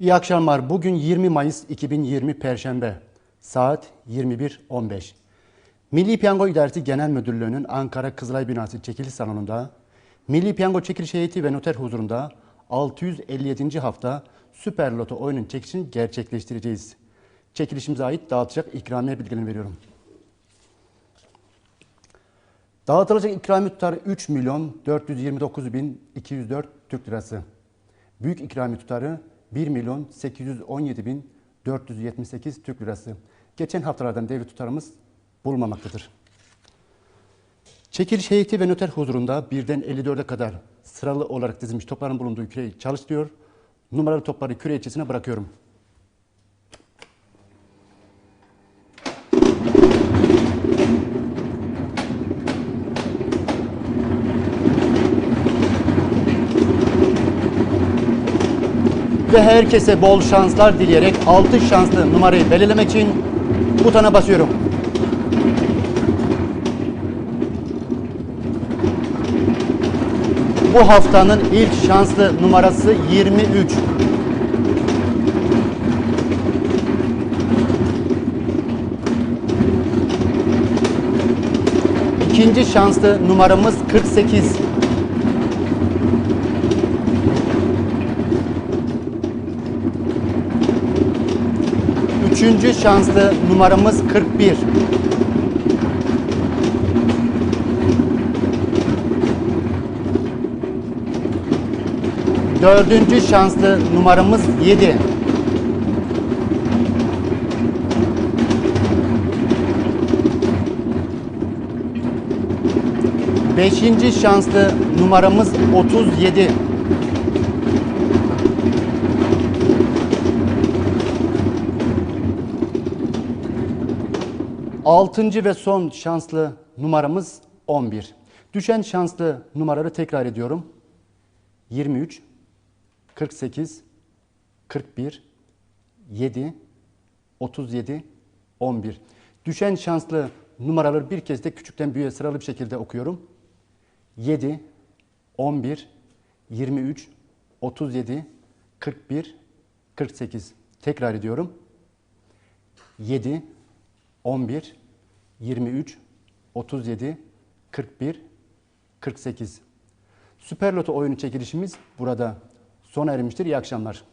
İyi akşamlar. Bugün 20 Mayıs 2020 Perşembe. Saat 21.15. Milli Piyango İdaresi Genel Müdürlüğü'nün Ankara Kızılay Binası çekiliş salonunda Milli Piyango Çekiliş Heyeti ve Noter huzurunda 657. hafta Süper Loto oyunun çekilişini gerçekleştireceğiz. Çekilişimize ait dağıtacak ikramiye bilgilerini veriyorum. Dağıtılacak ikramiye tutarı 3 milyon 429 bin 204 Türk lirası. Büyük ikramiye tutarı 1 milyon 817 bin 478 Türk lirası. Geçen haftalardan devlet tutarımız bulunmamaktadır. Çekiliş heyeti ve noter huzurunda birden 54'e kadar sıralı olarak dizilmiş topların bulunduğu küreyi çalıştırıyor. Numaralı topları küre içerisine bırakıyorum. Ve herkese bol şanslar dileyerek 6 şanslı numarayı belirlemek için butona basıyorum. Bu haftanın ilk şanslı numarası 23. İkinci şanslı numaramız 48. Üçüncü şanslı numaramız 41. Dördüncü şanslı numaramız 7. Beşinci şanslı numaramız 37. Altıncı ve son şanslı numaramız 11. Düşen şanslı numaraları tekrar ediyorum. 23, 48, 41, 7, 37, 11. Düşen şanslı numaraları bir kez de küçükten büyüğe sıralı bir şekilde okuyorum. 7, 11, 23, 37, 41, 48. Tekrar ediyorum. 7, 11, 23, 37, 41, 48. Süper Loto oyunu çekilişimiz burada sona ermiştir. İyi akşamlar.